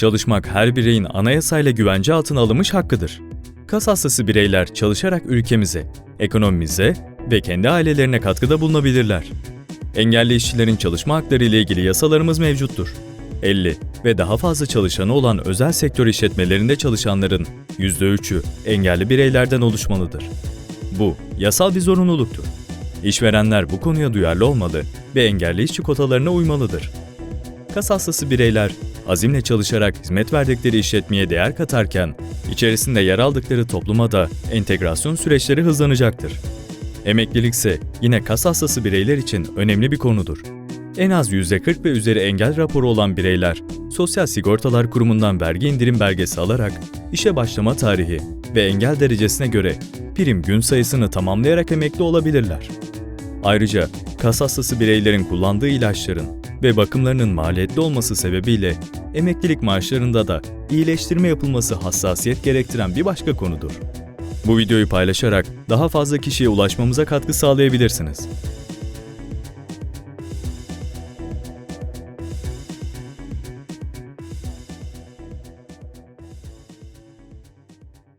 Çalışmak her bireyin anayasayla güvence altına alınmış hakkıdır. Kas hastası bireyler çalışarak ülkemize, ekonomimize ve kendi ailelerine katkıda bulunabilirler. Engelli işçilerin çalışma hakları ile ilgili yasalarımız mevcuttur. 50 ve daha fazla çalışanı olan özel sektör işletmelerinde çalışanların %3'ü engelli bireylerden oluşmalıdır. Bu yasal bir zorunluluktur. İşverenler bu konuya duyarlı olmalı ve engelli işçi kotalarına uymalıdır. Kas hastası bireyler azimle çalışarak hizmet verdikleri işletmeye değer katarken, içerisinde yer aldıkları topluma da entegrasyon süreçleri hızlanacaktır. Emeklilik ise yine kas hastası bireyler için önemli bir konudur. En az %40 ve üzeri engel raporu olan bireyler, Sosyal Sigortalar Kurumu'ndan vergi indirim belgesi alarak işe başlama tarihi ve engel derecesine göre prim gün sayısını tamamlayarak emekli olabilirler. Ayrıca kas hastası bireylerin kullandığı ilaçların ve bakımlarının maliyetli olması sebebiyle emeklilik maaşlarında da iyileştirme yapılması hassasiyet gerektiren bir başka konudur. Bu videoyu paylaşarak daha fazla kişiye ulaşmamıza katkı sağlayabilirsiniz.